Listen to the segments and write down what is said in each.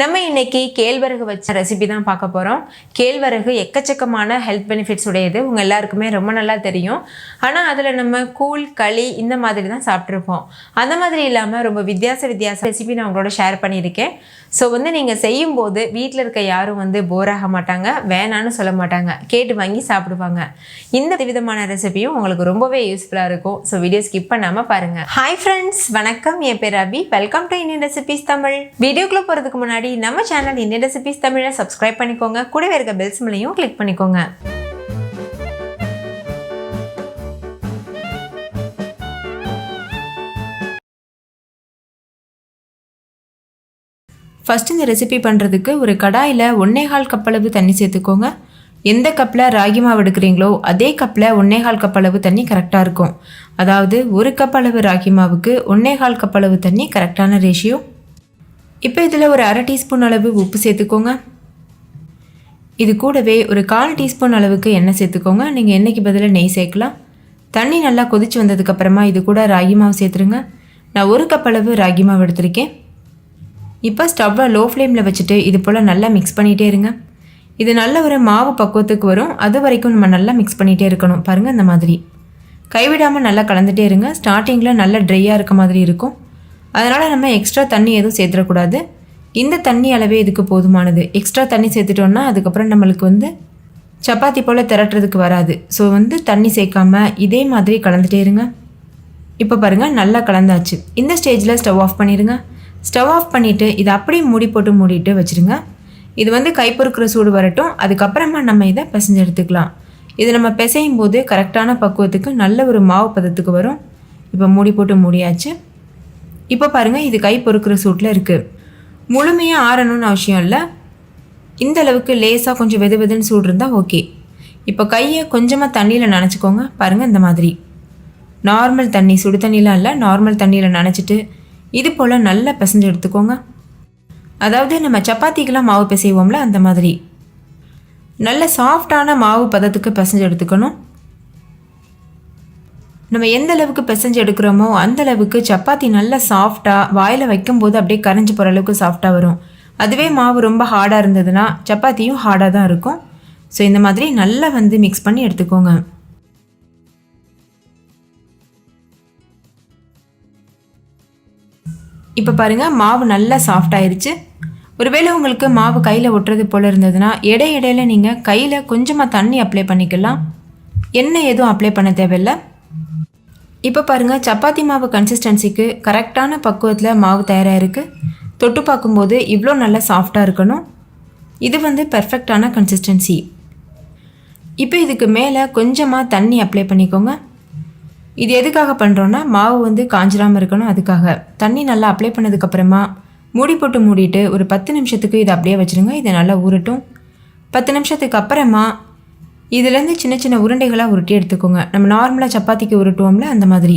நம்ம இன்னைக்கு கேழ்வரகு வச்ச ரெசிபி தான் பார்க்க போகிறோம் கேழ்வரகு எக்கச்சக்கமான ஹெல்த் பெனிஃபிட்ஸ் உடையது. உங்கள் எல்லாருக்குமே ரொம்ப நல்லா தெரியும். ஆனால் அதில் நம்ம கூழ் களி இந்த மாதிரி தான் சாப்பிட்ருப்போம் அந்த மாதிரி இல்லாமல் ரொம்ப வித்தியாச வித்தியாச ரெசிபி நான் உங்களோட ஷேர் பண்ணியிருக்கேன். ஸோ வந்து நீங்கள் செய்யும்போது வீட்டில் இருக்க யாரும் வந்து போர் ஆக மாட்டாங்க. வேணான்னு சொல்ல மாட்டாங்க. கேட்டு வாங்கி சாப்பிடுவாங்க. இந்த விதமான ரெசிபியும் உங்களுக்கு ரொம்பவே யூஸ்ஃபுல்லாக இருக்கும். ஸோ வீடியோ ஸ்கிப் பண்ணாமல் பாருங்கள் ஹாய் ஃப்ரெண்ட்ஸ் வணக்கம். என் பேர் Abhi welcome to Indian recipes Tamil வீடியோக்குள்ளே போகிறதுக்கு முன்னாடி நம்ம சேனல் இந்தியன் ரெசிபிஸ் தமிழை சப்ஸ்கிரைப் பண்ணிக்கோங்க. கூடவே இருக்க பெல் சிம்லையும் கிளிக் பண்ணிக்கோங்க. ஃபஸ்ட் இந்த ரெசிபி பண்ணுறதுக்கு ஒரு கடாயில் ஒன்னேகால் கப் அளவு தண்ணி சேர்த்துக்கோங்க. எந்த கப்பில் ராகி மாவு எடுக்கிறீங்களோ அதே கப்பில் ஒன்னேகால் கப் அளவு தண்ணி கரெக்டாக இருக்கும். அதாவது ஒரு கப் அளவு ராகி மாவுக்கு ஒன்னேகால் கப் அளவு தண்ணி கரெக்டான ரேஷியோ இப்போ இதில் ஒரு அரை டீஸ்பூன் அளவு உப்பு சேர்த்துக்கோங்க. இது கூடவே ஒரு கால் டீஸ்பூன் அளவுக்கு எண்ணெய் சேர்த்துக்கோங்க. நீங்கள் எண்ணெய்க்கு பதிலாக நெய் சேர்க்கலாம். தண்ணி நல்லா கொதிச்சு வந்ததுக்கப்புறமா இது கூட ராகி மாவு சேர்த்துருங்க. நான் ஒரு கப் அளவு ராகி மாவு எடுத்திருக்கேன். இப்போ ஸ்டவ்வை லோ ஃப்ளேமில் வச்சுட்டு இது போல் நல்லா மிக்ஸ் பண்ணிகிட்டே இருங்க. இது நல்ல ஒரு மாவு பக்குவத்துக்கு வரும். அது வரைக்கும் நம்ம நல்லா மிக்ஸ் பண்ணிகிட்டே இருக்கணும். பாருங்கள் இந்த மாதிரி. கைவிடாமல் நல்லா கலந்துகிட்டே இருங்க. ஸ்டார்டிங்கில் நல்லா ட்ரையாக இருக்க மாதிரி இருக்கும். அதனால் நம்ம எக்ஸ்ட்ரா தண்ணி எதுவும் சேர்த்துடக்கூடாது. இந்த தண்ணி அளவே இதுக்கு போதுமானது. எக்ஸ்ட்ரா தண்ணி சேர்த்துட்டோன்னா அதுக்கப்புறம் நம்மளுக்கு வந்து சப்பாத்தி போல் திரட்டுறதுக்கு வராது. ஸோ வந்து தண்ணி சேர்க்காம இதே மாதிரி கலந்துட்டே இருங்க. இப்போ பாருங்கள் நல்லா கலந்தாச்சு. இந்த ஸ்டேஜில் ஸ்டவ் ஆஃப் பண்ணிடுங்க ஸ்டவ் ஆஃப் பண்ணிவிட்டு இதை அப்படியே மூடி போட்டு மூடிட்டு வச்சுருங்க. இது வந்து கைப்பொறுக்கிற சூடு வரட்டும். அதுக்கப்புறமா நம்ம இதை பிசைஞ்சு எடுத்துக்கலாம். இது நம்ம பிசையும் போது கரெக்டான பக்குவத்துக்கு நல்ல ஒரு மாவு பதத்துக்கு வரும். இப்போ மூடி போட்டு மூடியாச்சு. இப்போ பாருங்கள் இது கை பொறுக்கிற சூட்டில் இருக்குது முழுமையாக ஆறணும்னு அவசியம் இல்லை. இந்த அளவுக்கு லேசாக கொஞ்சம் வெது வெதுன்னு சூடு இருந்தால் ஓகே. இப்போ கையை கொஞ்சமாக தண்ணியில் நனைச்சிக்கோங்க. பாருங்கள் இந்த மாதிரி. நார்மல் தண்ணி சுடு தண்ணிலாம் இல்லை நார்மல் தண்ணியில் நனைச்சிட்டு இது போல் நல்லா பிசைஞ்சு எடுத்துக்கோங்க. அதாவது நம்ம சப்பாத்திக்கெலாம் மாவு பிசைவோம்ல அந்த மாதிரி. நல்ல சாஃப்டான மாவு பதத்துக்கு பிசைஞ்சு எடுத்துக்கணும். நம்ம எந்த அளவுக்கு பிசைஞ்சு எடுக்கிறோமோ அந்த அளவுக்கு சப்பாத்தி நல்லா சாஃப்டாக வாயில் வைக்கும்போது அப்படியே கரைஞ்சி போகிற அளவுக்கு சாஃப்டாக வரும். அதுவே மாவு ரொம்ப ஹார்டாக இருந்ததுன்னா சப்பாத்தியும் ஹார்டாக தான் இருக்கும். ஸோ இந்த மாதிரி நல்லா வந்து மிக்ஸ் பண்ணி எடுத்துக்கோங்க. இப்போ பாருங்கள் மாவு நல்லா சாஃப்டாயிருச்சு ஒருவேளை உங்களுக்கு மாவு கையில் ஒட்டுறது போல் இருந்ததுன்னா இடை இடையில நீங்கள் கையில் கொஞ்சமாக தண்ணி அப்ளை பண்ணிக்கலாம். எண்ணெய் எதுவும் அப்ளை பண்ண தேவையில்லை. இப்போ பாருங்கள் சப்பாத்தி மாவு கன்சிஸ்டன்சிக்கு கரெக்டான பக்குவத்தில் மாவு தயாராக இருக்குது தொட்டு பார்க்கும்போது இவ்வளோ நல்லா சாஃப்டாக இருக்கணும். இது வந்து பர்ஃபெக்டான கன்சிஸ்டன்சி இப்போ இதுக்கு மேலே கொஞ்சமாக தண்ணி அப்ளை பண்ணிக்கோங்க. இது எதுக்காக பண்ணுறோன்னா மாவு வந்து காஞ்சிராமல் இருக்கணும் அதுக்காக. தண்ணி நல்லா அப்ளை பண்ணதுக்கப்புறமா மூடி போட்டு மூடிட்டு ஒரு பத்து நிமிஷத்துக்கு இதை அப்படியே வச்சுருங்க. இதை நல்லா ஊறட்டும். பத்து நிமிஷத்துக்கு அப்புறமா இதுலேருந்து சின்ன சின்ன உருண்டைகளாக உருட்டி எடுத்துக்கோங்க. நம்ம நார்மலாக சப்பாத்திக்கு உருட்டுவோம்ல அந்த மாதிரி.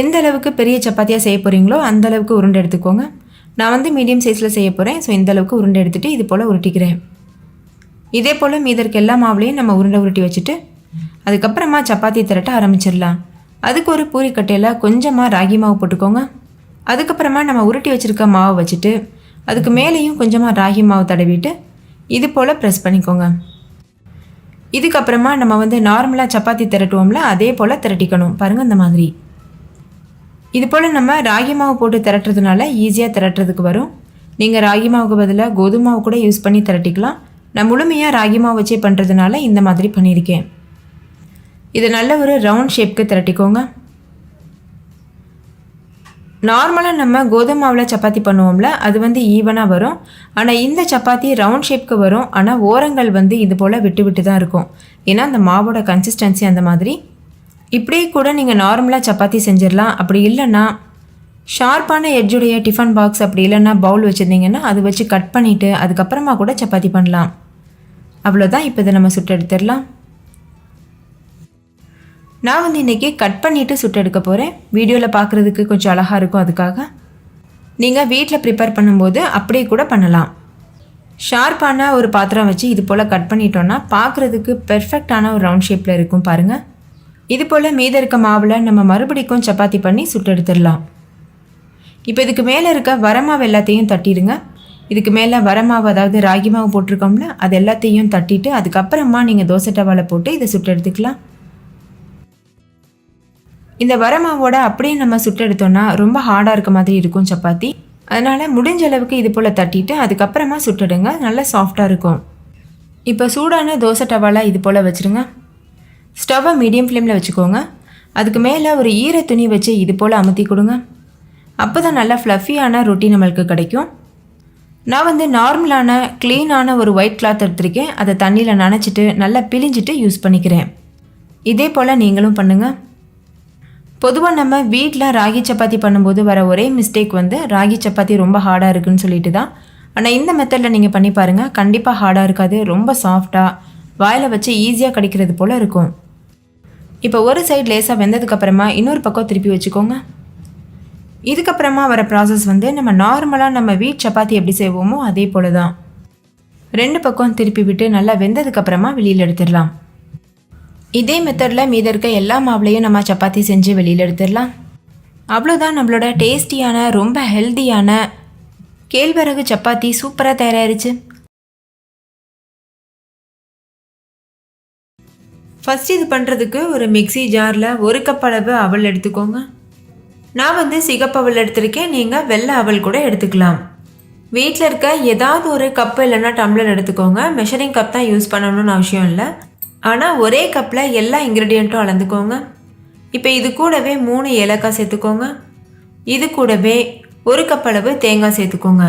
எந்த அளவுக்கு பெரிய சப்பாத்தியாக செய்ய போகிறீங்களோ அந்த அளவுக்கு உருண்டை எடுத்துக்கோங்க. நான் வந்து மீடியம் சைஸில் செய்ய போகிறேன் ஸோ இந்த அளவுக்கு உருண்டை எடுத்துகிட்டு இது போல் உருட்டிக்கிறேன். இதே போல் மீதற்கு எல்லா மாவுலேயும் நம்ம உருண்டை உருட்டி வச்சுட்டு அதுக்கப்புறமா சப்பாத்தி திரட்ட ஆரம்பிச்சிடலாம். அதுக்கு ஒரு பூரிக்கட்டையில் கொஞ்சமாக ராகி மாவு போட்டுக்கோங்க. அதுக்கப்புறமா நம்ம உருட்டி வச்சுருக்க மாவை வச்சுட்டு அதுக்கு மேலேயும் கொஞ்சமாக ராகி மாவு தடவிட்டு இது போல் ப்ரெஸ் பண்ணிக்கோங்க. இதுக்கப்புறமா நம்ம வந்து நார்மலாக சப்பாத்தி திரட்டுவோம்ல அதே போல் திரட்டிக்கணும். பாருங்கள் இந்த மாதிரி. இது போல் நம்ம ராகி மாவு போட்டு திரட்டுறதுனால ஈஸியாக திரட்டுறதுக்கு வரும். நீங்கள் ராகி மாவுக்கு பதிலாக கோதுமை மாவு கூட யூஸ் பண்ணி திரட்டிக்கலாம். நான் முழுமையாக ராகி மாவு வச்சே பண்ணுறதுனால இந்த மாதிரி பண்ணியிருக்கேன். இதை நல்ல ஒரு ரவுண்ட் ஷேப்க்கு திரட்டிக்கோங்க. நார்மலாக நம்ம கோதுமை மாவில் சப்பாத்தி பண்ணுவோம்ல அது வந்து ஈவனாக வரும். ஆனால் இந்த சப்பாத்தி ரவுண்ட் ஷேப்க்கு வரும். ஆனால் ஓரங்கள் வந்து இது போல் விட்டு விட்டு தான் இருக்கும். ஏன்னா அந்த மாவோட கன்சிஸ்டன்சி அந்த மாதிரி. இப்படியே கூட நீங்கள் நார்மலாக சப்பாத்தி செஞ்சிடலாம். அப்படி இல்லைன்னா ஷார்ப்பான எட்ஜுடைய டிஃபன் பாக்ஸ் அப்படி இல்லைன்னா பவுல் வச்சுருந்தீங்கன்னா அது வச்சு கட் பண்ணிவிட்டு அதுக்கப்புறமா கூட சப்பாத்தி பண்ணலாம். அவ்வளோதான் இப்போ இதை நம்ம சுட்டு எடுத்துடலாம். நான் வந்து இன்றைக்கி கட் பண்ணிவிட்டு சுட்டு எடுக்க போகிறேன் வீடியோவில் பார்க்குறதுக்கு கொஞ்சம் அழகாக இருக்கும் அதுக்காக. நீங்கள் வீட்டில் ப்ரிப்பேர் பண்ணும்போது அப்படியே கூட பண்ணலாம். ஷார்ப்பான ஒரு பாத்திரம் வச்சு இது போல் கட் பண்ணிட்டோன்னா பார்க்குறதுக்கு பெர்ஃபெக்டான ஒரு ரவுண்ட் ஷேப்பில் இருக்கும் பாருங்கள் இது போல் மீத இருக்க மாவில் நம்ம மறுபடிக்கும் சப்பாத்தி பண்ணி சுட்டு எடுத்துடலாம். இப்போ இதுக்கு மேலே இருக்க வரமாவு எல்லாத்தையும் தட்டிடுங்க. இதுக்கு மேலே வரமாவு அதாவது ராகி மாவு போட்டிருக்கோம்ல அது எல்லாத்தையும் தட்டிட்டு அதுக்கப்புறமா நீங்கள் தோசை டவாவில் போட்டு இதை சுட்டு எடுத்துக்கலாம். இந்த வரமாவோட அப்படியே நம்ம சுட்டு எடுத்தோம்னா ரொம்ப ஹார்டாக இருக்க மாதிரி இருக்கும் சப்பாத்தி. அதனால் முடிஞ்ச அளவுக்கு இது போல் தட்டிட்டு அதுக்கப்புறமா சுட்டுடுங்க. நல்லா சாஃப்டாக இருக்கும். இப்போ சூடான தோசை டவாலாம் இது போல் வச்சுருங்க. ஸ்டவ்வை மீடியம் ஃப்ளேமில் வச்சுக்கோங்க. அதுக்கு மேலே ஒரு ஈர துணி வச்சு இது போல் அமுத்தி கொடுங்க. அப்போ தான் நல்லா ஃப்ளஃபியான ரொட்டி நம்மளுக்கு கிடைக்கும். நான் வந்து நார்மலான க்ளீனான ஒரு ஒயிட் கிளாத் எடுத்திருக்கேன். அதை தண்ணியில் நனைச்சிட்டு நல்லா பிழிஞ்சிட்டு யூஸ் பண்ணிக்கிறேன். இதே போல் நீங்களும் பண்ணுங்கள் பொதுவாக நம்ம வீட்டில் ராகி சப்பாத்தி பண்ணும்போது வர ஒரே மிஸ்டேக் வந்து ராகி சப்பாத்தி ரொம்ப ஹார்டாக இருக்குன்னு சொல்லிட்டு தான் ஆனால் இந்த மெத்தடில் நீங்கள் பண்ணி பாருங்கள் கண்டிப்பாக ஹார்டாக இருக்காது. ரொம்ப சாஃப்டாக வாயில் வச்சு ஈஸியாக கிடைக்கிறது போல் இருக்கும். இப்போ ஒரு சைடு லேசாக வெந்ததுக்கப்புறமா இன்னொரு பக்கம் திருப்பி வச்சுக்கோங்க. இதுக்கப்புறமா வர ப்ராசஸ் வந்து நம்ம நார்மலாக நம்ம வீட் சப்பாத்தி எப்படி செய்வோமோ அதே போல தான் ரெண்டு பக்கம் திருப்பி விட்டு நல்லா வெந்ததுக்கப்புறமா வெளியில் எடுத்துடலாம். இதே மெத்தடில் மீத இருக்க எல்லா மாவுலையும் நம்ம சப்பாத்தி செஞ்சு வெளியில் எடுத்துடலாம். அவ்வளோதான் நம்மளோட டேஸ்டியான ரொம்ப ஹெல்த்தியான கேழ்வரகு சப்பாத்தி சூப்பராக தயாராகிருச்சு ஃபஸ்ட் இது பண்ணுறதுக்கு ஒரு மிக்ஸி ஜாரில் ஒரு கப் அளவு அவல் எடுத்துக்கோங்க. நான் வந்து சிகப்பு அவல் எடுத்திருக்கேன் நீங்கள் வெள்ளை அவல் கூட எடுத்துக்கலாம். வீட்டில் இருக்க ஏதாவது ஒரு கப்பு இல்லைன்னா டம்ளர் எடுத்துக்கோங்க. மெஷரிங் கப் தான் யூஸ் பண்ணணும்னு அவசியம் இல்லை. ஆனால் ஒரே கப்பில் எல்லா இன்க்ரீடியண்ட்டும் அளந்துக்கோங்க. இப்போ இது கூடவே மூணு ஏலக்காய் சேர்த்துக்கோங்க. இது கூடவே ஒரு கப் அளவு தேங்காய் சேர்த்துக்கோங்க.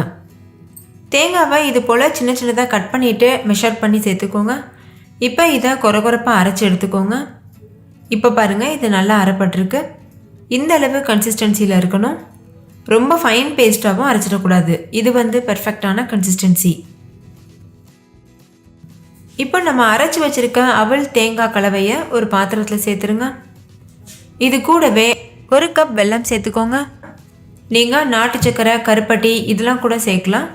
தேங்காவை இது போல் சின்ன சின்னதாக கட் பண்ணிவிட்டு மெஷர் பண்ணி சேர்த்துக்கோங்க. இப்போ இதை குறை குறைப்பாக அரைச்சி எடுத்துக்கோங்க. இப்போ பாருங்கள் இது நல்லா அரைப்பட்டிருக்கு. இந்த அளவு கன்சிஸ்டன்சியில் இருக்கணும். ரொம்ப ஃபைன் பேஸ்ட்டாகவும் அரைச்சிடக்கூடாது. இது வந்து பெர்ஃபெக்டான கன்சிஸ்டன்சி இப்போ நம்ம அரைச்சி வச்சுருக்க அவள் தேங்காய் கலவையை ஒரு பாத்திரத்தில் சேர்த்துருங்க. இது கூடவே ஒரு கப் வெல்லம் சேர்த்துக்கோங்க. நீங்கள் நாட்டு சக்கரை கருப்பட்டி இதெல்லாம் கூட சேர்க்கலாம்.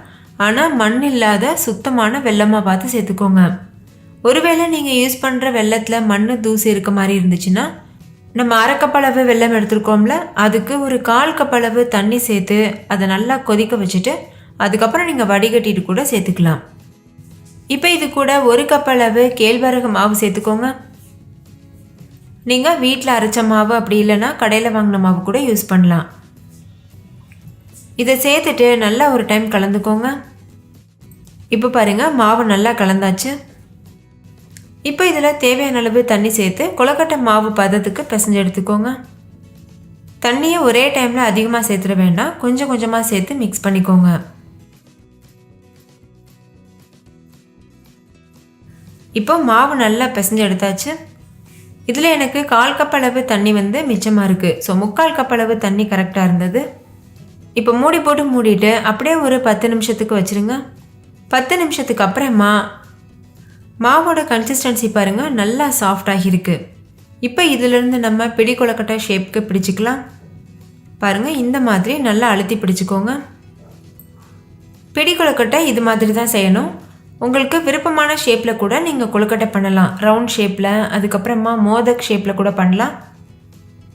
ஆனால் மண் இல்லாத சுத்தமான வெள்ளமாக பார்த்து சேர்த்துக்கோங்க. ஒருவேளை நீங்கள் யூஸ் பண்ணுற வெள்ளத்தில் மண் தூசி இருக்க மாதிரி இருந்துச்சுன்னா நம்ம அரைக்கப்பளவு வெள்ளம் எடுத்துருக்கோம்ல அதுக்கு ஒரு கால் கப்பளவு தண்ணி சேர்த்து அதை நல்லா கொதிக்க வச்சுட்டு அதுக்கப்புறம் நீங்கள் வடிகட்டிட்டு கூட சேர்த்துக்கலாம். இப்போ இது கூட ஒரு கப்பளவு கேழ்வரகு மாவு சேர்த்துக்கோங்க. நீங்கள் வீட்டில் அரைச்ச மாவு அப்படி இல்லைன்னா கடையில் வாங்கின மாவு கூட யூஸ் பண்ணலாம். இதை சேர்த்துட்டு நல்லா ஒரு டைம் கலந்துக்கோங்க. இப்போ பாருங்கள் மாவு நல்லா கலந்தாச்சு. இப்போ இதில் தேவையான அளவு தண்ணி சேர்த்து கொலக்கட்டை மாவு பதத்துக்கு பிசைஞ்சு எடுத்துக்கோங்க. தண்ணியை ஒரே டைமில் அதிகமாக சேர்த்துட வேண்டாம். கொஞ்சம் கொஞ்சமாக சேர்த்து மிக்ஸ் பண்ணிக்கோங்க. இப்போ மாவு நல்லா பிசைஞ்சு எடுத்தாச்சு. இதில் எனக்கு கால் கப் அளவு தண்ணி வந்து மிச்சமாக இருக்குது ஸோ முக்கால் கப் அளவு தண்ணி கரெக்டாக இருந்தது. இப்போ மூடி போட்டு மூடிட்டு அப்படியே ஒரு பத்து நிமிஷத்துக்கு வச்சுருங்க. பத்து நிமிஷத்துக்கு அப்புறமா மாவோட கன்சிஸ்டன்சி பாருங்கள் நல்லா சாஃப்டாகி இருக்கு. இப்போ இதிலிருந்து நம்ம பிடி கொலக்கட்டை ஷேப்க்கு பிடிச்சிக்கலாம். பாருங்கள் இந்த மாதிரி நல்லா அழுத்தி பிடிச்சிக்கோங்க. பிடி கொலக்கட்டை இது மாதிரி தான் செய்யணும். உங்களுக்கு விருப்பமான ஷேப்பில் கூட நீங்கள் கொழுக்கட்டை பண்ணலாம். ரவுண்ட் ஷேப்பில் அதுக்கப்புறமா மோதக் ஷேப்பில் கூட பண்ணலாம்.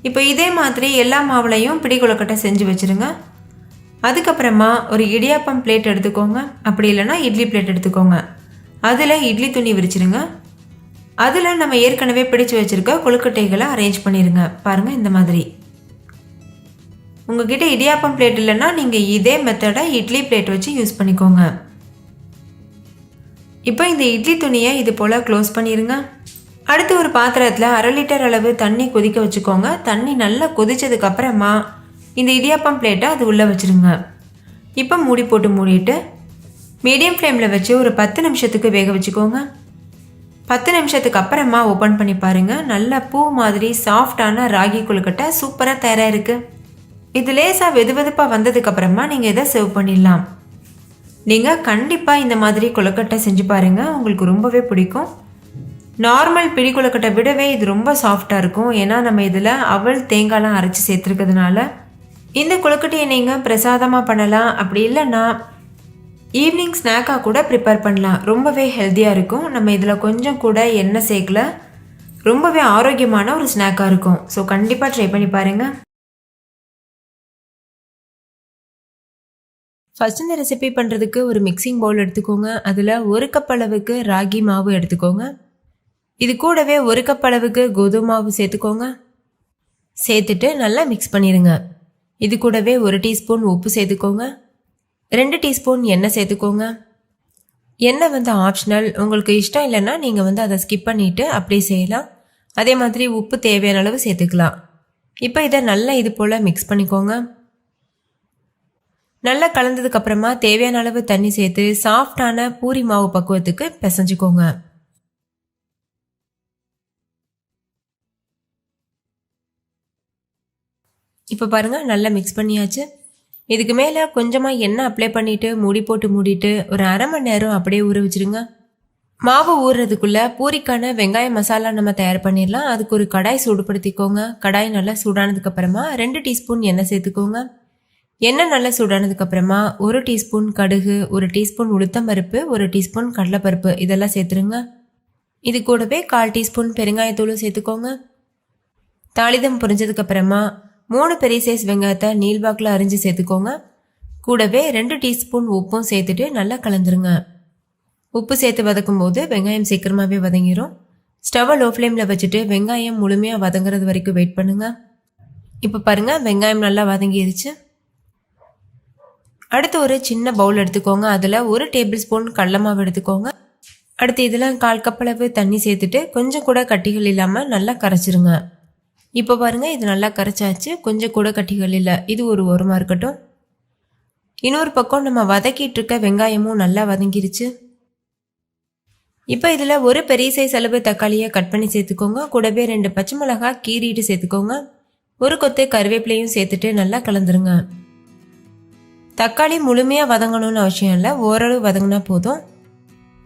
இப்போ இதே மாதிரி எல்லா மாவுலையும் பிடி கொழுக்கட்டை செஞ்சு வச்சுருங்க. அதுக்கப்புறமா ஒரு இடியாப்பம் பிளேட் எடுத்துக்கோங்க. அப்படி இல்லைன்னா இட்லி பிளேட் எடுத்துக்கோங்க. அதில் இட்லி துணி விரிச்சிருங்க. அதில் நம்ம ஏற்கனவே பிடிச்சு வச்சுருக்க கொழுக்கட்டைகளை அரேஞ்ச் பண்ணிடுங்க பாருங்கள் இந்த மாதிரி. உங்ககிட்ட இடியாப்பம் பிளேட் இல்லைன்னா நீங்கள் இதே மெத்தடை இட்லி பிளேட் வச்சு யூஸ் பண்ணிக்கோங்க. இப்போ இந்த இட்லி துணியை இது போல் க்ளோஸ் பண்ணிடுங்க அடுத்து ஒரு பாத்திரத்தில் அரை லிட்டர் அளவு தண்ணி கொதிக்க வச்சுக்கோங்க. தண்ணி நல்லா கொதிச்சதுக்கு அப்புறமா இந்த இடியாப்பம் பிளேட்டை அது உள்ளே வச்சுருங்க. இப்போ மூடி போட்டு மூடிட்டு மீடியம் ஃப்ளேமில் வச்சு ஒரு பத்து நிமிஷத்துக்கு வேக வச்சுக்கோங்க. பத்து நிமிஷத்துக்கு அப்புறமா ஓப்பன் பண்ணி பாருங்கள் நல்ல பூ மாதிரி சாஃப்டான ராகி கொழுக்கட்டை சூப்பராக தயாராக இருக்குது இது லேசாக வெது வெதுப்பாக வந்ததுக்கப்புறமா நீங்கள் இதை சர்வ் பண்ணிடலாம். நீங்கள் கண்டிப்பாக இந்த மாதிரி கொழுக்கட்டை செஞ்சு பாருங்கள் உங்களுக்கு ரொம்பவே பிடிக்கும். நார்மல் பிடி கொழுக்கட்டை விடவே இது ரொம்ப சாஃப்டாக இருக்கும். ஏன்னா நம்ம இதில் அவள் தேங்காய்லாம் அரைச்சி சேர்த்துருக்கிறதுனால இந்த கொழுக்கட்டையை நீங்கள் பிரசாதமாக பண்ணலாம். அப்படி இல்லைன்னா ஈவினிங் ஸ்நாக்காக கூட ப்ரிப்பேர் பண்ணலாம். ரொம்பவே ஹெல்த்தியாக இருக்கும். நம்ம இதில் கொஞ்சம் கூட எண்ணெய் சேர்க்கல. ரொம்பவே ஆரோக்கியமான ஒரு ஸ்நாக்காக இருக்கும். ஸோ கண்டிப்பாக ட்ரை பண்ணி பாருங்கள் ஃபஸ்ட் இந்த ரெசிபி பண்ணுறதுக்கு ஒரு மிக்சிங் பவுல் எடுத்துக்கோங்க. அதில் ஒரு கப் அளவுக்கு ராகி மாவு எடுத்துக்கோங்க. இது கூடவே ஒரு கப் அளவுக்கு கோதுமை மாவு சேர்த்துக்கோங்க. சேர்த்துட்டு நல்லா மிக்ஸ் பண்ணிடுங்க. இது கூடவே ஒரு டீஸ்பூன் உப்பு சேர்த்துக்கோங்க. ரெண்டு டீஸ்பூன் எண்ணெய் சேர்த்துக்கோங்க. எண்ணெய் வந்து ஆப்ஷனல் உங்களுக்கு இஷ்டம் இல்லைன்னா நீங்கள் வந்து அதை ஸ்கிப் பண்ணிவிட்டு அப்படியே செய்யலாம். அதே மாதிரி உப்பு தேவையான அளவு சேர்த்துக்கலாம். இப்போ இதை நல்லா இது போல் மிக்ஸ் பண்ணிக்கோங்க. நல்லா கலந்ததுக்கு அப்புறமா தேவையான அளவு தண்ணி சேர்த்து சாஃப்டான பூரி மாவு பக்குவத்துக்கு பிசைஞ்சுக்கோங்க. இப்போ பாருங்க நல்லா மிக்ஸ் பண்ணியாச்சு. இதுக்கு மேலே கொஞ்சமாக எண்ணெய் அப்ளை பண்ணிட்டு மூடி போட்டு மூடிட்டு ஒரு அரை மணி நேரம் அப்படியே ஊற வச்சிருங்க. மாவு ஊறுறதுக்குள்ளே பூரிக்கான வெங்காய மசாலா நம்ம தயார் பண்ணிடலாம். அதுக்கு ஒரு கடாய் சூடுபடுத்திக்கோங்க. கடாய் நல்லா சூடானதுக்கப்புறமா ரெண்டு டீஸ்பூன் எண்ணெய் சேர்த்துக்கோங்க. எண்ணெய் நல்லா சூடானதுக்கு அப்புறமா ஒரு டீஸ்பூன் கடுகு ஒரு டீஸ்பூன் உளுத்தம்பருப்பு ஒரு டீஸ்பூன் கடலைப்பருப்பு. இதெல்லாம் சேர்த்துருங்க. இது கூடவே கால் டீஸ்பூன் பெருங்காயத்தூளும் சேர்த்துக்கோங்க. தாளிதம் புரிஞ்சதுக்கு அப்புறமா மூணு பெரிய சைஸ் வெங்காயத்தை நீள்வாக்கில் அரிஞ்சு சேர்த்துக்கோங்க. கூடவே ரெண்டு டீஸ்பூன் உப்பும் சேர்த்துட்டு நல்லா கலந்துருங்க. உப்பு சேர்த்து வதக்கும் போது வெங்காயம் சீக்கிரமாகவே வதங்கிரும். ஸ்டவ்வை லோ ஃப்ளேமில் வச்சுட்டு வெங்காயம் முழுமையாக வதங்குறது வரைக்கும் வெயிட் பண்ணுங்கள் இப்போ பாருங்கள் வெங்காயம் நல்லா வதங்கிடுச்சு அடுத்து ஒரு சின்ன பவுல் எடுத்துக்கோங்க. அதில் ஒரு டேபிள் ஸ்பூன் கடல மாவு எடுத்துக்கோங்க. அடுத்து இதில் கால் கப்பளவு தண்ணி சேர்த்துட்டு கொஞ்சம் கூட கட்டிகள் இல்லாமல் நல்லா கரைச்சிருங்க. இப்போ பாருங்கள் இது நல்லா கரைச்சாச்சு. கொஞ்சம் கூட கட்டிகள் இல்லை. இது ஒரு ஓரமாக இருக்கட்டும். இன்னொரு பக்கம் நம்ம வதக்கிட்டு இருக்க வெங்காயமும் நல்லா வதங்கிருச்சு. இப்போ இதில் ஒரு பெரிய சைஸ் அளவு தக்காளியை கட் பண்ணி சேர்த்துக்கோங்க. கூடவே ரெண்டு பச்சை மிளகாய் கீறிட்டு சேர்த்துக்கோங்க. ஒரு கொத்து கருவேப்பிலையும் சேர்த்துட்டு நல்லா கலந்துருங்க. தக்காளி முழுமையாக வதங்கணும்னு அவசியம் இல்லை. ஓரளவு வதங்கினா போதும்.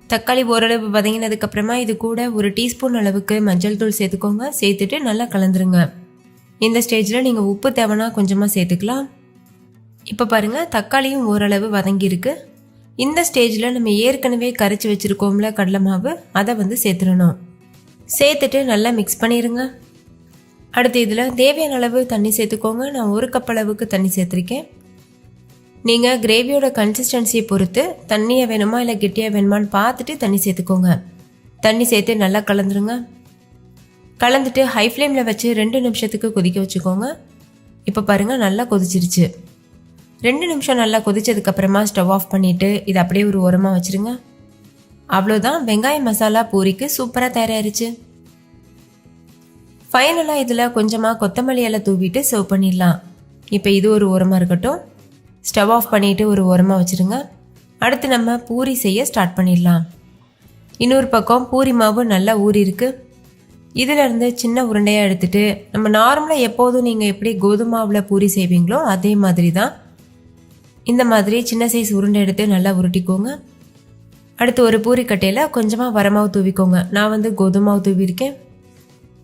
தக்காளி ஓரளவு வதங்கினதுக்கப்புறமா இது கூட ஒரு டீஸ்பூன் அளவுக்கு மஞ்சள் தூள் சேர்த்துக்கோங்க. சேர்த்துட்டு நல்லா கலந்துருங்க. இந்த ஸ்டேஜில் நீங்கள் உப்பு தேவைன்னா கொஞ்சமாக சேர்த்துக்கலாம். இப்போ பாருங்கள் தக்காளியும் ஓரளவு வதங்கியிருக்கு. இந்த ஸ்டேஜில் நம்ம ஏற்கனவே கரைச்சி வச்சுருக்கோம்ல கடலை மாவு அதை வந்து சேர்த்துடணும். சேர்த்துட்டு நல்லா மிக்ஸ் பண்ணிடுங்க அடுத்து இதில் தேவையான அளவு தண்ணி சேர்த்துக்கோங்க. நான் ஒரு கப் அளவுக்கு தண்ணி சேர்த்துருக்கேன். நீங்கள் கிரேவியோட கன்சிஸ்டன்சியை பொறுத்து தண்ணியை வேணுமா இல்லை கெட்டியாக வேணுமான்னு பார்த்துட்டு தண்ணி சேர்த்துக்கோங்க. தண்ணி சேர்த்து நல்லா கலந்துருங்க. கலந்துட்டு ஹை ஃப்ளேமில் வச்சு ரெண்டு நிமிஷத்துக்கு கொதிக்க வச்சுக்கோங்க. இப்போ பாருங்கள் நல்லா கொதிச்சிருச்சு. ரெண்டு நிமிஷம் நல்லா கொதிச்சதுக்கப்புறமா ஸ்டவ் ஆஃப் பண்ணிவிட்டு இதை அப்படியே ஒரு ஓரமாக வச்சுருங்க. அவ்வளோதான் வெங்காய மசாலா பூரிக்கு சூப்பராக தயாராகிருச்சு ஃபைனலாக இதில் கொஞ்சமாக கொத்தமல்லி இலை தூவிட்டு சர்வ் பண்ணிடலாம். இப்போ இது ஒரு ஓரமாக இருக்கட்டும். ஸ்டவ் ஆஃப் பண்ணிவிட்டு ஒரு உரமாக வச்சுருங்க. அடுத்து நம்ம பூரி செய்ய ஸ்டார்ட் பண்ணிடலாம். இன்னொரு பக்கம் பூரி மாவு நல்லா ஊறி இருக்குது இதிலேருந்து சின்ன உருண்டையாக எடுத்துட்டு நம்ம நார்மலாக எப்போதும் நீங்கள் எப்படி கோதுமாவில் பூரி செய்வீங்களோ அதே மாதிரி தான் இந்த மாதிரி சின்ன சைஸ் உருண்டை எடுத்து நல்லா உருட்டிக்கோங்க. அடுத்து ஒரு பூரி கட்டையில் கொஞ்சமாக வரமாவு தூவிக்கோங்க. நான் வந்து கோதுமாவு தூவியிருக்கேன்.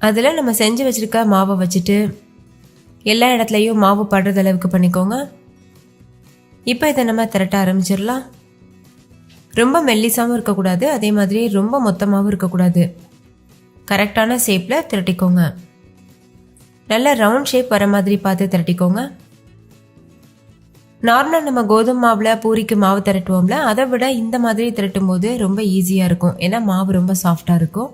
அதில் நம்ம செஞ்சு வச்சுருக்க மாவை வச்சுட்டு எல்லா இடத்துலையும் மாவு படுறது அளவுக்கு பண்ணிக்கோங்க. இப்போ இதை நம்ம திரட்ட ஆரம்பிச்சிடலாம். ரொம்ப மெல்லிசாவும் இருக்கக்கூடாது அதே மாதிரி ரொம்ப மொத்தமாகவும் இருக்கக்கூடாது. கரெக்டான ஷேப்பில் திரட்டிக்கோங்க. நல்ல ரவுண்ட் ஷேப் வர மாதிரி பார்த்து திரட்டிக்கோங்க. நார்மலாக நம்ம கோதுமை மாவில் பூரிக்கு மாவு திரட்டுவோம்ல அதை விட இந்த மாதிரி திரட்டும் போது ரொம்ப ஈஸியாக இருக்கும். ஏன்னா மாவு ரொம்ப சாஃப்டாக இருக்கும்.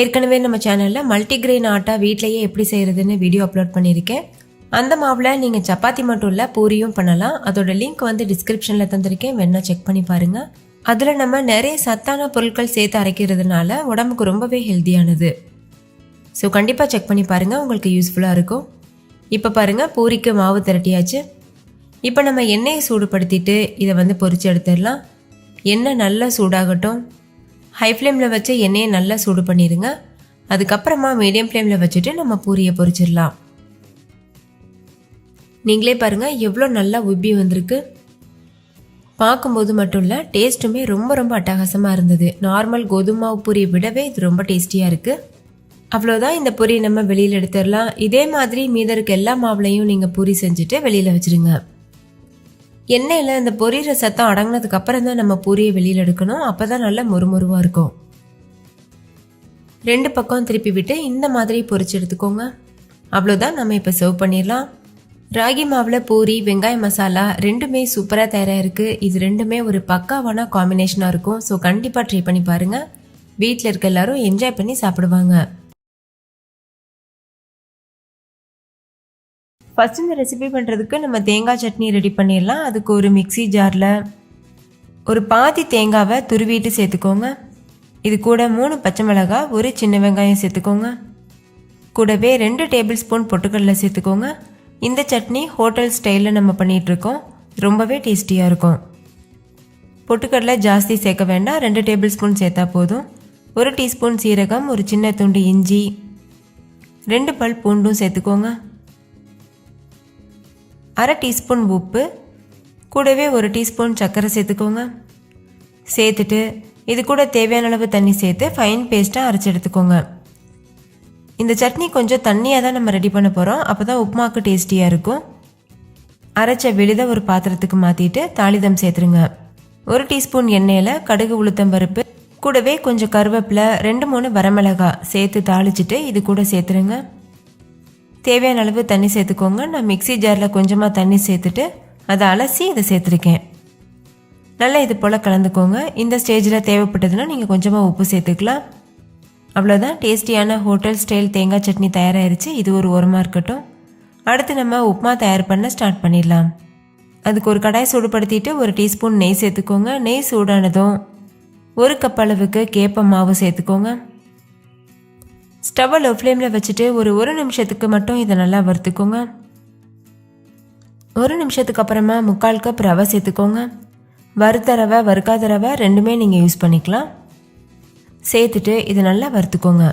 ஏற்கனவே நம்ம சேனலில் மல்டிகிரெயின் ஆட்டா வீட்லேயே எப்படி செய்கிறதுன்னு வீடியோ அப்லோட் பண்ணியிருக்கேன். அந்த மாவில் நீங்கள் சப்பாத்தி மட்டும் இல்லை பூரியும் பண்ணலாம். அதோட லிங்க் வந்து டிஸ்கிரிப்ஷனில் தந்திருக்கேன். வேணா செக் பண்ணி பாருங்கள் அதில் நம்ம நிறைய சத்தான பொருட்கள் சேர்த்து அரைக்கிறதுனால உடம்புக்கு ரொம்பவே ஹெல்த்தியானது ஸோ கண்டிப்பாக செக் பண்ணி பாருங்கள் உங்களுக்கு யூஸ்ஃபுல்லாக இருக்கும். இப்போ பாருங்கள் பூரிக்கு மாவு திரட்டியாச்சு. இப்போ நம்ம எண்ணெயை சூடுபடுத்திட்டு இதை வந்து பொறிச்சு எடுத்துடலாம். எண்ணெய் நல்லா சூடாகட்டும். ஹை ஃப்ளேமில் வச்சு எண்ணெயை நல்லா சூடு பண்ணிடுங்க. அதுக்கப்புறமா மீடியம் ஃப்ளேமில் வச்சுட்டு நம்ம பூரியை பொரிச்சிடலாம். நீங்களே பாருங்கள் எவ்வளோ நல்லா உப்பி வந்திருக்கு. பார்க்கும்போது மட்டும் இல்லை டேஸ்ட்டுமே ரொம்ப ரொம்ப அட்டகாசமாக இருந்தது. நார்மல் கோதுமை மாவு பூரியை விடவே இது ரொம்ப டேஸ்டியாக இருக்குது அவ்வளோதான் இந்த பொரியை நம்ம வெளியில் எடுத்துடலாம். இதே மாதிரி மீத இருக்க எல்லா மாவுலையும் நீங்கள் பூரி செஞ்சுட்டு வெளியில் வச்சுருங்க. எண்ணெயில் இந்த பொரியிற சத்தம் அடங்கினதுக்கப்புறம் தான் நம்ம பூரியை வெளியில் எடுக்கணும். அப்போ தான் நல்லா மொறுமொருவாக இருக்கும். ரெண்டு பக்கம் திருப்பி விட்டு இந்த மாதிரி பொரிச்சு எடுத்துக்கோங்க. அவ்வளோதான் நம்ம இப்போ சர்வ் பண்ணிடலாம். ராகி மாவில் பூரி வெங்காய மசாலா ரெண்டுமே சூப்பராக தயாராக இருக்குது இது ரெண்டுமே ஒரு பக்காவான காம்பினேஷனாக இருக்கும். ஸோ கண்டிப்பாக ட்ரை பண்ணி பாருங்கள் வீட்டில் இருக்க எல்லாரும் என்ஜாய் பண்ணி சாப்பிடுவாங்க. ஃபஸ்ட் இந்த ரெசிபி பண்ணுறதுக்கு நம்ம தேங்காய் சட்னி ரெடி பண்ணிடலாம். அதுக்கு ஒரு மிக்ஸி ஜாரில் ஒரு பாதி தேங்காவை துருவிட்டு சேர்த்துக்கோங்க. இது கூட மூணு பச்சை மிளகாய் ஒரு சின்ன வெங்காயம் சேர்த்துக்கோங்க. கூடவே ரெண்டு டேபிள் ஸ்பூன் பொட்டுக்கடலை சேர்த்துக்கோங்க. இந்த சட்னி ஹோட்டல் ஸ்டைலில் நம்ம பண்ணிகிட்ருக்கோம் ரொம்பவே டேஸ்டியாக இருக்கும். பொட்டுக்கடலை ஜாஸ்தி சேர்க்க வேண்டாம். ரெண்டு டேபிள் ஸ்பூன் சேர்த்தா போதும். ஒரு டீஸ்பூன் சீரகம் ஒரு சின்ன துண்டு இஞ்சி ரெண்டு பல் பூண்டும் சேர்த்துக்கோங்க. அரை டீஸ்பூன் உப்பு கூடவே ஒரு டீஸ்பூன் சர்க்கரை சேர்த்துக்கோங்க. சேர்த்துட்டு இது கூட தேவையான அளவு தண்ணி சேர்த்து ஃபைன் பேஸ்ட்டாக அரைச்சி எடுத்துக்கோங்க. இந்த சட்னி கொஞ்சம் தண்ணியாக தான் நம்ம ரெடி பண்ண போகிறோம் அப்போ தான் உப்புமாவுக்கு டேஸ்டியாக இருக்கும். அரைச்ச விழுத ஒரு பாத்திரத்துக்கு மாற்றிட்டு தாளிதம் சேர்த்துருங்க. ஒரு டீஸ்பூன் எண்ணெயில் கடுகு உளுத்தம் பருப்பு கூடவே கொஞ்சம் கருவேப்பிலை ரெண்டு மூணு வரமிளகாய் சேர்த்து தாளிச்சிட்டு இது கூட சேர்த்துருங்க. தேவையான அளவு தண்ணி சேர்த்துக்கோங்க. நான் மிக்ஸி ஜாரில் கொஞ்சமாக தண்ணி சேர்த்துட்டு அதை அலசி இதை சேர்த்துருக்கேன். நல்லா இது போல் கலந்துக்கோங்க. இந்த ஸ்டேஜில் தேவைப்பட்டதுன்னா நீங்கள் கொஞ்சமாக உப்பு சேர்த்துக்கலாம். அவ்வளோதான் டேஸ்டியான ஹோட்டல் ஸ்டைல் தேங்காய் சட்னி தயாராகிருச்சு இது ஒரு உரமாக இருக்கட்டும். அடுத்து நம்ம உப்புமா தயார் பண்ண ஸ்டார்ட் பண்ணிடலாம். அதுக்கு ஒரு கடாய் சூடுபடுத்திட்டு ஒரு டீஸ்பூன் நெய் சேர்த்துக்கோங்க. நெய் சூடானதும் ஒரு கப் அளவுக்கு கேப்ப மாவு சேர்த்துக்கோங்க. ஸ்டவ்வை லோ ஃப்ளேமில் வச்சுட்டு ஒரு ஒரு நிமிஷத்துக்கு மட்டும் இதை நல்லா வறுத்துக்கோங்க. ஒரு நிமிஷத்துக்கு அப்புறமா முக்கால் கப் ரவை சேர்த்துக்கோங்க. வறுத்த ரவை வறுக்காத ரவை ரெண்டுமே நீங்கள் யூஸ் பண்ணிக்கலாம். சேர்த்துட்டு இதை நல்லா வறுத்துக்கோங்க.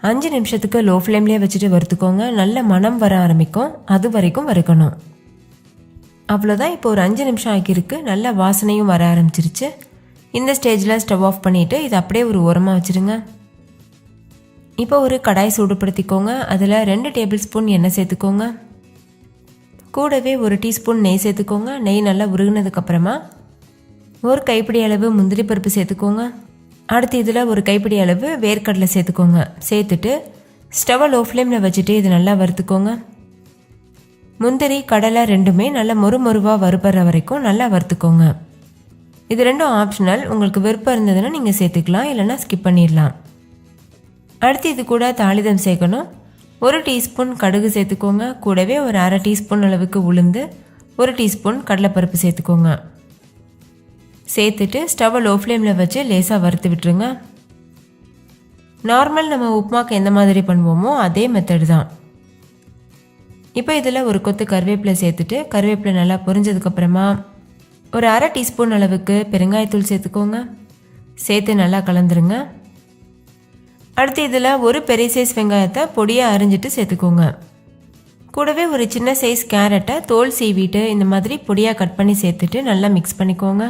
அஞ்சு நிமிஷத்துக்கு லோ ஃப்ளேம்லேயே வச்சுட்டு வறுத்துக்கோங்க. நல்ல மணம் வர ஆரம்பிக்கும். அது வரைக்கும் வறுக்கணும். அவ்வளோதான் இப்போ ஒரு அஞ்சு நிமிஷம் ஆக்கியிருக்கு நல்ல வாசனையும் வர ஆரம்பிச்சிருச்சு. இந்த ஸ்டேஜில் ஸ்டவ் ஆஃப் பண்ணிவிட்டு இதை அப்படியே ஒரு உரமாக வச்சுருங்க. இப்போ ஒரு கடாய் சூடுபடுத்திக்கோங்க. அதில் ரெண்டு டேபிள் ஸ்பூன் எண்ணெய் சேர்த்துக்கோங்க. கூடவே ஒரு டீஸ்பூன் நெய் சேர்த்துக்கோங்க. நெய் நல்லா உருகினதுக்கப்புறமா ஒரு கைப்பிடி அளவு முந்திரி பருப்பு சேர்த்துக்கோங்க. அடுத்து இதில் ஒரு கைப்பிடி அளவு வேர்க்கடலை சேர்த்துக்கோங்க. சேர்த்துட்டு ஸ்டவ்வை லோ ஃப்ளேமில் வச்சுட்டு இது நல்லா வறுத்துக்கோங்க. முந்திரி கடலை ரெண்டுமே நல்லா மொறு மொறுவாக வறுபடுற வரைக்கும் நல்லா வறுத்துக்கோங்க. இது ரெண்டும் ஆப்ஷனல் உங்களுக்கு விருப்பம் இருந்ததுன்னா நீங்கள் சேர்த்துக்கலாம் இல்லைன்னா ஸ்கிப் பண்ணிடலாம். அடுத்து இது கூட தாளிதம் சேர்க்கணும். ஒரு டீஸ்பூன் கடுகு சேர்த்துக்கோங்க. கூடவே ஒரு அரை டீஸ்பூன் அளவுக்கு உளுந்து ஒரு டீஸ்பூன் கடலைப்பருப்பு சேர்த்துக்கோங்க. சேர்த்துட்டு ஸ்டவ்வை லோ ஃப்ளேமில் வச்சு லேசாக வறுத்து விட்டுருங்க. நார்மல் நம்ம உப்புமாக்கு எந்த மாதிரி பண்ணுவோமோ அதே மெத்தடு தான். இப்போ இதில் ஒரு கொத்து கருவேப்பிலை சேர்த்துட்டு கருவேப்பிலை நல்லா பொரிஞ்சதுக்கப்புறமா ஒரு அரை டீஸ்பூன் அளவுக்கு பெருங்காயத்தூள் சேர்த்துக்கோங்க. சேர்த்து நல்லா கலந்துருங்க. அடுத்து இதில் ஒரு பெரிய சைஸ் வெங்காயத்தை பொடியாக அரிஞ்சிட்டு சேர்த்துக்கோங்க. கூடவே ஒரு சின்ன சைஸ் கேரட்டை தோல் சீவிட்டு இந்த மாதிரி பொடியாக கட் பண்ணி சேர்த்துட்டு நல்லா மிக்ஸ் பண்ணிக்கோங்க.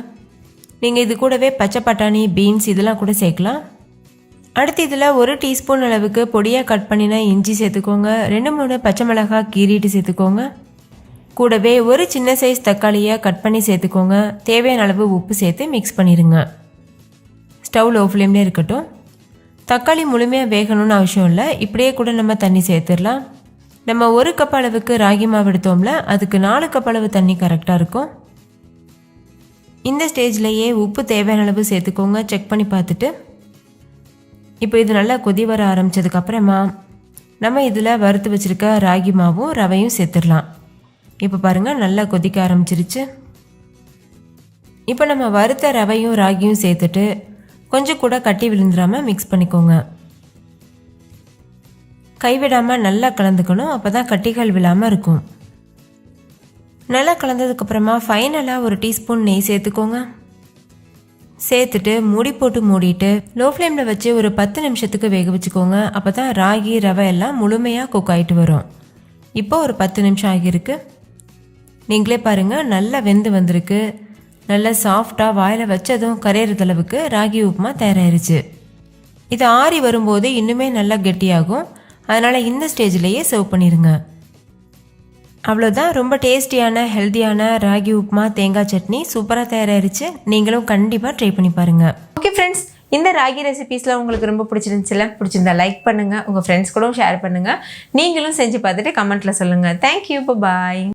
நீங்கள் இது கூடவே பச்சை பட்டாணி பீன்ஸ் இதெல்லாம் கூட சேர்க்கலாம். அடுத்து இதில் ஒரு டீஸ்பூன் அளவுக்கு பொடியாக கட் பண்ணினா இஞ்சி சேர்த்துக்கோங்க. ரெண்டு மூணு பச்சை மிளகாய் கீறிட்டு சேர்த்துக்கோங்க. கூடவே ஒரு சின்ன சைஸ் தக்காளியை கட் பண்ணி சேர்த்துக்கோங்க. தேவையான அளவு உப்பு சேர்த்து மிக்ஸ் பண்ணிடுங்க ஸ்டவ் லோ ஃப்ளேம்லேயே இருக்கட்டும். தக்காளி முழுமையாக வேகணும்னு அவசியம் இல்லை. இப்படியே கூட நம்ம தண்ணி சேர்த்துடலாம். நம்ம ஒரு கப் அளவுக்கு ராகி மாவு எடுத்தோம்ல அதுக்கு நாலு கப் அளவு தண்ணி கரெக்டாக இருக்கும். இந்த ஸ்டேஜ்லேயே உப்பு தேவையான அளவு சேர்த்துக்கோங்க. செக் பண்ணி பார்த்துட்டு. இப்போ இது நல்லா கொதி வர ஆரம்பித்ததுக்கப்புறமா நம்ம இதில் வறுத்து வச்சுருக்க ராகி மாவும் ரவையும் சேர்த்துடலாம். இப்போ பாருங்கள் நல்லா கொதிக்க ஆரம்பிச்சிருச்சு. இப்போ நம்ம வறுத்த ரவையும் ராகியும் சேர்த்துட்டு கொஞ்சம் கூட கட்டி விழுந்துடாமல் மிக்ஸ் பண்ணிக்கோங்க. கைவிடாமல் நல்லா கலந்துக்கணும். அப்போ தான் கட்டிகள் விழாமல் இருக்கும். நல்லா கலந்ததுக்கப்புறமா ஃபைனலாக ஒரு டீஸ்பூன் நெய் சேர்த்துக்கோங்க. சேர்த்துட்டு மூடி போட்டு மூடிட்டு லோ ஃப்ளேமில் வச்சு ஒரு பத்து நிமிஷத்துக்கு வேக வச்சுக்கோங்க. அப்போ தான் ராகி ரவை எல்லாம் முழுமையாக குக் ஆகிட்டு வரும். இப்போ ஒரு பத்து நிமிஷம் ஆகியிருக்கு. நீங்களே பாருங்கள் நல்லா வெந்து வந்திருக்கு. நல்லா சாஃப்டாக வாயில் வச்சதும் கரையிறது அளவுக்கு ராகி உப்புமா தயாராயிருச்சு. இது ஆறி வரும்போது இன்னுமே நல்லா கெட்டியாகும். அதனால் இந்த ஸ்டேஜ்லேயே சர்வ் பண்ணிடுங்க அவ்வளோதான் ரொம்ப டேஸ்டியான ஹெல்த்தியான ராகி உப்புமா தேங்காய் சட்னி சூப்பராக தயாராகிருச்சு நீங்களும் கண்டிப்பாக ட்ரை பண்ணி பாருங்கள் ஓகே ஃப்ரெண்ட்ஸ் இந்த ராகி ரெசிபீஸ்லாம் உங்களுக்கு ரொம்ப பிடிச்சிருந்துச்சுல பிடிச்சிருந்தா லைக் பண்ணுங்கள் உங்கள் ஃப்ரெண்ட்ஸ் கூட ஷேர் பண்ணுங்கள் நீங்களும் செஞ்சு பார்த்துட்டு கமெண்ட்டில் சொல்லுங்கள் தேங்க்யூ பாய்